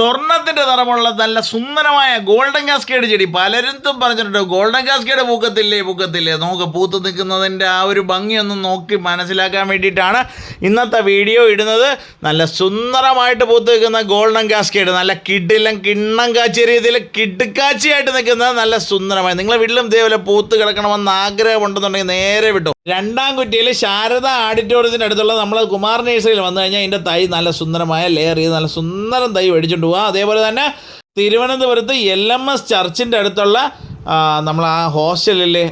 സ്വർണത്തിന്റെ നിറമുള്ള നല്ല സുന്ദരമായ ഗോൾഡൻ കാസ്കേഡ് ചെടി. പലരും പറഞ്ഞിട്ടുണ്ട്. ഗോൾഡൻ കാസ്കേഡ് പൂക്കത്തില്ലേ പൂക്കത്തില്ലേ? നമുക്ക് പൂത്ത് നിൽക്കുന്നതിന്റെ ആ ഒരു ഭംഗിയൊന്ന് നോക്കി മനസ്സിലാക്കാൻ വേണ്ടിയിട്ടാണ് ഇന്നത്തെ വീഡിയോ ഇടുന്നത്. നല്ല സുന്ദരമായിട്ട് പൂത്ത് നിൽക്കുന്ന ഗോൾഡൻ കാസ്കേഡ് നല്ല കിഡിലും കിണ്ണം കാച്ചിയ രീതിയിൽ കിഡ്കാച്ചിയായിട്ട് നിൽക്കുന്ന നല്ല സുന്ദരമായി. നിങ്ങളെ വീട്ടിലും ഇതേപോലെ പൂത്ത് കിടക്കണമെന്ന് ആഗ്രഹമുണ്ടെന്നുണ്ടെങ്കിൽ നേരെ വിട്ടു. രണ്ടാം കുറ്റിയിൽ ശാരദ ഓഡിറ്റോറിയത്തിന്റെ അടുത്തുള്ള നമ്മൾ കുമാർ നേഴ്സറിയിൽ വന്നു കഴിഞ്ഞാൽ ഇതിന്റെ തൈ നല്ല സുന്ദരമായ ലെയർ ചെയ്ത് നല്ല സുന്ദരം തൈ മേടിച്ചുകൊണ്ട് പോവുക അതേപോലെ തന്നെ തിരുവനന്തപുരത്ത് എൽ എം എസ് ചർച്ചിന്റെ അടുത്തുള്ള നമ്മൾ ആ ഹോസ്റ്റലിലെ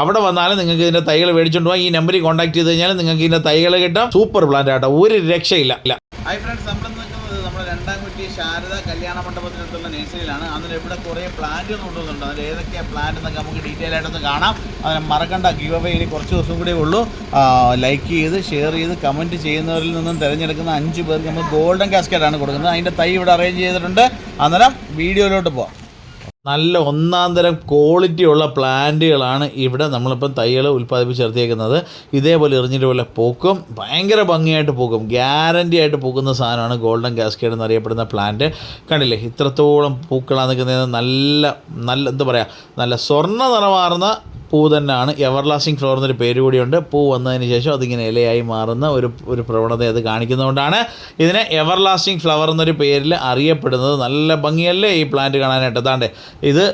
അവിടെ വന്നാലും നിങ്ങൾക്ക് ഇതിന്റെ തൈകൾ മേടിച്ചുകൊണ്ട് പോകാം ഈ നമ്പറിൽ കോൺടാക്ട് ചെയ്ത് കഴിഞ്ഞാൽ നിങ്ങൾക്ക് ഇതിന്റെ തൈകൾ കിട്ടാം. സൂപ്പർ പ്ലാന്റ് ആട്ടോ ഒരു രക്ഷയില്ല. ഹായ് ഫ്രണ്ട്സ് നമ്മൾ കുറ്റി ശാരദ കല്യാണ മണ്ഡപത്തിനടുത്തുള്ള നേഴ്സറിയിലാണ്. അതിന് ഇവിടെ കുറേ പ്ലാന്റ് കൊണ്ടുവന്നിട്ടുണ്ട്. അതിൽ ഏതൊക്കെയാണ് പ്ലാന്റ് എന്നൊക്കെ നമുക്ക് ഡീറ്റെയിൽ ആയിട്ടൊന്ന് കാണാം. അതിന് മറക്കണ്ട. ഗീവ് അവേ ഇനി കുറച്ച് ദിവസം കൂടെ ഉള്ളൂ. ലൈക്ക് ചെയ്ത് ഷെയർ ചെയ്ത് കമന്റ് ചെയ്യുന്നവരിൽ നിന്നും തിരഞ്ഞെടുക്കുന്ന അഞ്ച് പേർക്ക് നമ്മൾ ഗോൾഡൻ കാസ്കറ്റാണ് കൊടുക്കുന്നത്. അതിന്റെ തൈ ഇവിടെ അറേഞ്ച് ചെയ്തിട്ടുണ്ട്. അന്നേരം വീഡിയോയിലോട്ട് പോവാം. നല്ല ഒന്നാം തരം ക്വാളിറ്റി ഉള്ള പ്ലാന്റുകളാണ് ഇവിടെ നമ്മളിപ്പം തൈകൾ ഉൽപ്പാദിപ്പിച്ച് നിർത്തിയേക്കുന്നത് ഇതേപോലെ എറിഞ്ഞിട്ട് പോലെ പൂക്കും ഭയങ്കര ഭംഗിയായിട്ട് പൂക്കും. ഗ്യാരണ്ടി ആയിട്ട് പൂക്കുന്ന സാധനമാണ് ഗോൾഡൻ കാസ്കേഡ് എന്നറിയപ്പെടുന്ന പ്ലാന്റ് കണ്ടില്ലേ? ഇത്രത്തോളം പൂക്കളാണ് നിൽക്കുന്നത് നല്ല നല്ല എന്താ പറയുക നല്ല സ്വർണ നിറമാർന്ന പൂ തന്നെയാണ്. എവർ ലാസ്റ്റിംഗ് ഫ്ലവർ എന്നൊരു പേര് കൂടിയുണ്ട്. പൂ വന്നതിന് ശേഷം അതിങ്ങനെ ഇലയായി മാറുന്ന ഒരു ഒരു പ്രവണത അത് കാണിക്കുന്നതുകൊണ്ടാണ് ഇതിനെ എവർ ലാസ്റ്റിംഗ് ഫ്ലവർ എന്നൊരു പേരിൽ അറിയപ്പെടുന്നത്. നല്ല ഭംഗിയല്ലേ ഈ പ്ലാന്റ് കാണാനായിട്ട്. അതാണ്ട് ഇത്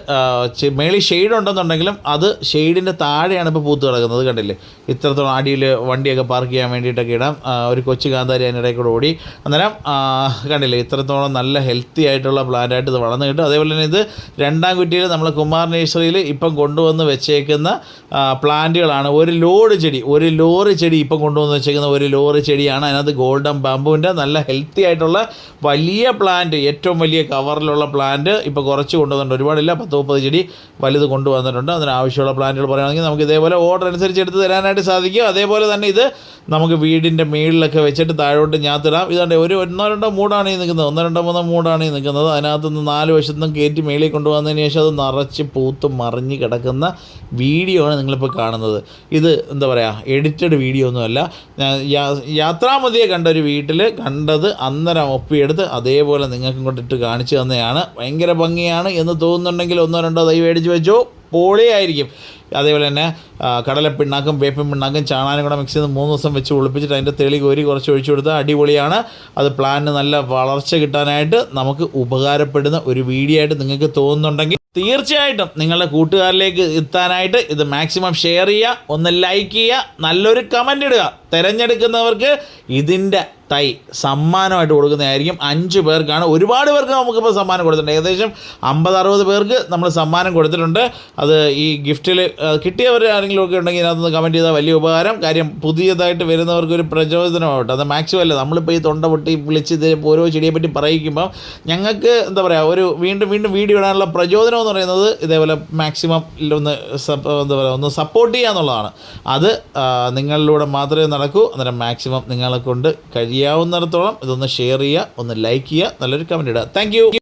മേളിൽ ഷെയ്ഡ് ഉണ്ടെന്നുണ്ടെങ്കിലും അത് ഷെയ്ഡിന്റെ താഴെയാണ് ഇപ്പോൾ പൂത്ത് കിടക്കുന്നത്. കണ്ടില്ലേ? ഇത്രത്തോളം അടിയിൽ വണ്ടിയൊക്കെ പാർക്ക് ചെയ്യാൻ വേണ്ടിയിട്ടൊക്കെ ഇടാം. ഒരു കൊച്ചു കാന്താരി അതിനിടയിൽ കൂടെ ഓടി. അന്നേരം കണ്ടില്ലേ? ഇത്രത്തോളം നല്ല ഹെൽത്തി ആയിട്ടുള്ള പ്ലാന്റായിട്ട് ഇത് വളർന്നു കിട്ടും. അതേപോലെ തന്നെ ഇത് രണ്ടാം കുറ്റിയിൽ നമ്മൾ കുമാർ നേഴ്സറിയിൽ ഇപ്പം കൊണ്ടുവന്ന് വെച്ചേക്കുന്ന ആ, പ്ലാന്റുകളാണ്. ഒരു ലോഡ് ചെടി ഒരു ലോറി ചെടി ഇപ്പം കൊണ്ടുവന്ന് വെച്ചേക്കുന്ന ഒരു ലോറി ചെടിയാണ്. അതിനകത്ത് ഗോൾഡൻ ബാമ്പുവിന്റെ നല്ല ഹെൽത്തി ആയിട്ടുള്ള വലിയ പ്ലാന്റ് ഏറ്റവും വലിയ കവറിലുള്ള പ്ലാന്റ് ഇപ്പോൾ കുറച്ച് കൊണ്ടുവന്നിട്ടുണ്ട്. ഒരുപാടില്ല പത്ത് മുപ്പത് ചെടി വലുത് കൊണ്ടുവന്നിട്ടുണ്ട്. അതിനാവശ്യമുള്ള പ്ലാന്റുകൾ പറയുകയാണെങ്കിൽ നമുക്ക് ഇതേപോലെ ഓർഡർ അനുസരിച്ച് എടുത്ത് തരാനായിട്ട് സാധിക്കും. അതേപോലെ തന്നെ ഇത് നമുക്ക് വീടിന്റെ മേളിലൊക്കെ വെച്ചിട്ട് താഴോട്ട് ഞാത്തിടാം. ഇതാണ്ട് ഒരു ഒന്നോ രണ്ടോ മൂടാണ് ഈ നിൽക്കുന്നത്. ഒന്നോ രണ്ടോ മൂന്നോ മൂടാണ് ഈ നിൽക്കുന്നത്. അതിനകത്ത് നിന്ന് നാല് വശത്തുനിന്നും കയറ്റി മേളിൽ കൊണ്ടുവന്നതിന് ശേഷം അത് നിറച്ച് പൂത്ത് മറിഞ്ഞ് കിടക്കുന്ന വീഡിയോ ആണ് നിങ്ങളിപ്പോൾ കാണുന്നത്. ഇത് എന്താ പറയുക എഡിറ്റഡ് വീഡിയോ ഒന്നുമല്ല യാത്രാമതിയെ കണ്ട ഒരു വീട്ടിൽ കണ്ടത് അന്നേരം ഒപ്പിയെടുത്ത് അതേപോലെ നിങ്ങൾക്കും കൊണ്ടിട്ട് കാണിച്ചു തന്നെയാണ്. ഭയങ്കര ഭംഗിയാണ് എന്ന് തോന്നുന്നുണ്ടെങ്കിൽ ഒന്നോ രണ്ടോ തൈ മേടിച്ച് വെച്ചോ. പൊളിയായിരിക്കും. അതേപോലെ തന്നെ കടലപ്പിണ്ണാക്കും വേപ്പിൻ പിണ്ണാക്കും ചാണാനും കൂടെ മിക്സ് ചെയ്ത് മൂന്ന് ദിവസം വെച്ച് ഒളിപ്പിച്ചിട്ട് അതിന്റെ തെളി കോരി കുറച്ച് ഒഴിച്ചു കൊടുത്താൽ അടിപൊളിയാണ്. അത് പ്ലാനിന് നല്ല വളർച്ച കിട്ടാനായിട്ട് നമുക്ക് ഉപകാരപ്പെടുന്ന ഒരു വീഡിയോ ആയിട്ട് നിങ്ങൾക്ക് തോന്നുന്നുണ്ടെങ്കിൽ തീർച്ചയായിട്ടും നിങ്ങളുടെ കൂട്ടുകാരിലേക്ക് എത്താനായിട്ട് ഇത് മാക്സിമം ഷെയർ ചെയ്യുക ഒന്ന് ലൈക്ക് ചെയ്യുക നല്ലൊരു കമന്റ് ഇടുക. തിരഞ്ഞെടുക്കുന്നവർക്ക് ഇതിന്റെ തൈ സമ്മാനമായിട്ട് കൊടുക്കുന്നതായിരിക്കും. അഞ്ച് പേർക്കാണ് ഒരുപാട് പേർക്ക് നമുക്കിപ്പോൾ സമ്മാനം കൊടുത്തിട്ടുണ്ട്. ഏകദേശം അമ്പത് അറുപത് പേർക്ക് നമ്മൾ സമ്മാനം കൊടുത്തിട്ടുണ്ട്. അത് ഈ ഗിഫ്റ്റിൽ കിട്ടിയവർ ആരെങ്കിലും ഒക്കെ ഉണ്ടെങ്കിൽ ഇതിനകത്തുനിന്ന് കമന്റ് ചെയ്താൽ വലിയ ഉപകാരം. കാര്യം പുതിയതായിട്ട് വരുന്നവർക്കൊരു പ്രചോദനമാവട്ടെ. അത് മാക്സിമം അല്ല. നമ്മളിപ്പോൾ ഈ തൊണ്ട പൊട്ടി വിളിച്ച് ഇത് ഓരോ ചെടിയെ പറ്റി പറയിക്കുമ്പോൾ ഞങ്ങൾക്ക് എന്താ പറയുക ഒരു വീണ്ടും വീണ്ടും വീഡിയോ ഇടാനുള്ള പ്രചോദനം എന്ന് പറയുന്നത് ഇതേപോലെ മാക്സിമം ഒന്ന് എന്താ പറയുക ഒന്ന് സപ്പോർട്ട് ചെയ്യുക എന്നുള്ളതാണ്. അത് നിങ്ങളിലൂടെ മാത്രമേ നടക്കൂ. അന്നേരം മാക്സിമം നിങ്ങളെ കൊണ്ട് കഴിയാവുന്നിടത്തോളം ഇതൊന്ന് ഷെയർ ചെയ്യുക ഒന്ന് ലൈക്ക് ചെയ്യുക നല്ലൊരു കമന്റ് ഇടുക. താങ്ക്